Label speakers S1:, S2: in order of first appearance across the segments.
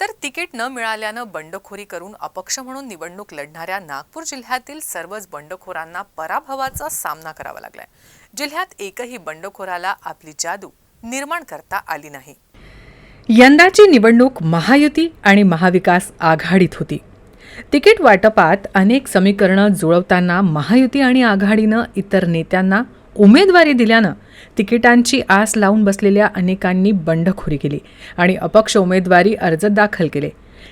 S1: तर तिकीट न मिळाल्यानं बंडखोरी करून अपक्ष म्हणून निवडणूक लढणाऱ्या नागपूर जिल्ह्यातील सर्वच बंडखोरांना पराभवाचा सामना करावा लागलाय. जिल्ह्यात एकही बंडखोराला आपली जादू निर्माण करता आली नाही.
S2: यंदाची निवडणूक महायुती आणि महाविकास आघाडीत होती. तिकीट वाटपात अनेक समीकरणं जुळवताना महायुती आणि आघाडीनं इतर नेत्यांना उमेदवारी दिल्यानं तिकिटांची आस लावून बसलेल्या अनेकांनी बंडखोरी केली आणि अपक्ष उमेदवारी अर्ज दाखल केले.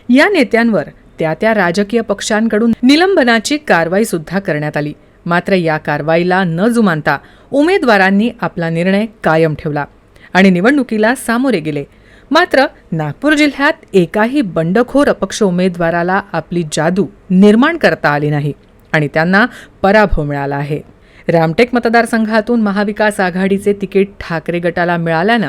S2: या नेत्यांवर त्या त्या राजकीय पक्षांकडून निलंबनाची कारवाई सुद्धा करण्यात आली. मात्र या कारवाईला न जुमानता उमेदवारांनी आपला निर्णय कायम ठेवला आणि निवडणुकीला सामोरे गेले. मात्र नागपूर जिल्ह्यात एकाही बंडखोर अपक्ष उमेदवाराला आपली जादू निर्माण करता आली नाही आणि त्यांना पराभव मिळाला आहे. रामटेक मतदारसंघातून महाविकास आघाडीचे तिकीट ठाकरे गटाला मिळाल्यानं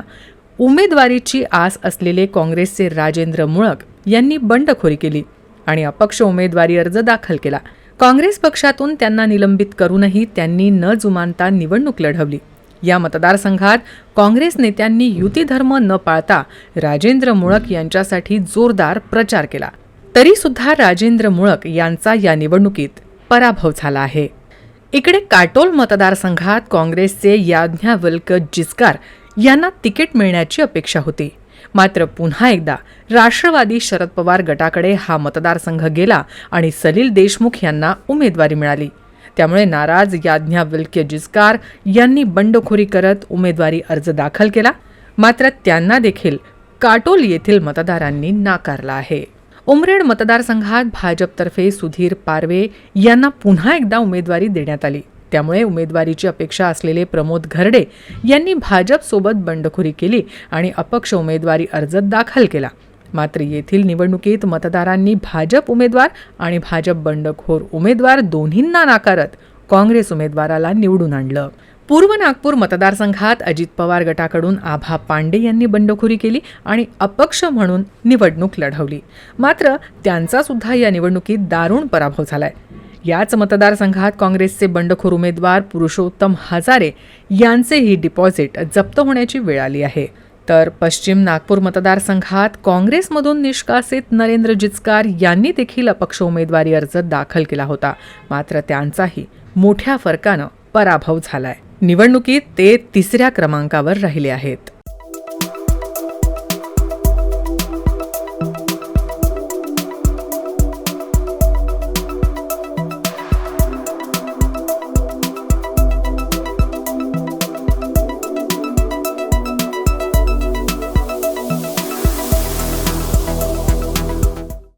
S2: उमेदवारीची आस असलेले काँग्रेसचे राजेंद्र मुळक यांनी बंडखोरी केली आणि अपक्ष उमेदवारी अर्ज दाखल केला. काँग्रेस पक्षातून त्यांना निलंबित करूनही त्यांनी न जुमानता निवडणूक लढवली. या मतदारसंघात काँग्रेस नेत्यांनी युती धर्म न पाळता राजेंद्र मुळक यांच्यासाठी जोरदार प्रचार केला. तरी सुद्धा राजेंद्र मुळक यांचा या निवडणुकीत पराभव झाला आहे. इकडे काटोल मतदारसंघात काँग्रेसचे याज्ञावल्क जिचकार यांना तिकीट मिळण्याची अपेक्षा होती. मात्र पुन्हा एकदा राष्ट्रवादी शरद पवार गटाकडे हा मतदारसंघ गेला आणि सलील देशमुख यांना उमेदवारी मिळाली. त्यामुळे नाराज याज्ञावल्क्य जिचकार यांनी बंडखोरी करत उमेदवारी अर्ज दाखल केला. मात्र त्यांना देखील काटोल येथील मतदारांनी नाकारला आहे. उमरेड मतदारसंघात भाजपतर्फे सुधीर पारवे यांना पुन्हा एकदा उमेदवारी देण्यात आली. त्यामुळे उमेदवारीची अपेक्षा असलेले प्रमोद घरडे यांनी भाजपसोबत बंडखोरी केली आणि अपक्ष उमेदवारी अर्ज दाखल केला. मात्र येथील निवडणुकीत मतदारांनी भाजप उमेदवार आणि भाजप बंडखोर उमेदवार दोन्हींना नाकारत काँग्रेस उमेदवाराला निवडून आणलं. पूर्व नागपूर मतदारसंघात अजित पवार गटाकडून आभा पांडे यांनी बंडखोरी केली आणि अपक्ष म्हणून निवडणूक लढवली. मात्र त्यांचा सुद्धा या निवडणुकीत दारुण पराभव झालाय. याच मतदारसंघात काँग्रेसचे बंडखोर उमेदवार पुरुषोत्तम हजारे यांचेही डिपॉझिट जप्त होण्याची वेळ आली आहे. तर पश्चिम नागपूर मतदारसंघात काँग्रेसमधून निष्कासित नरेंद्र जिचकार यांनी देखील अपक्ष उमेदवारी अर्ज दाखल केला होता. मात्र त्यांचाही मोठ्या फरकानं पराभव झालाय. निवडणुकीत ते तिसऱ्या क्रमांकावर राहिले आहेत.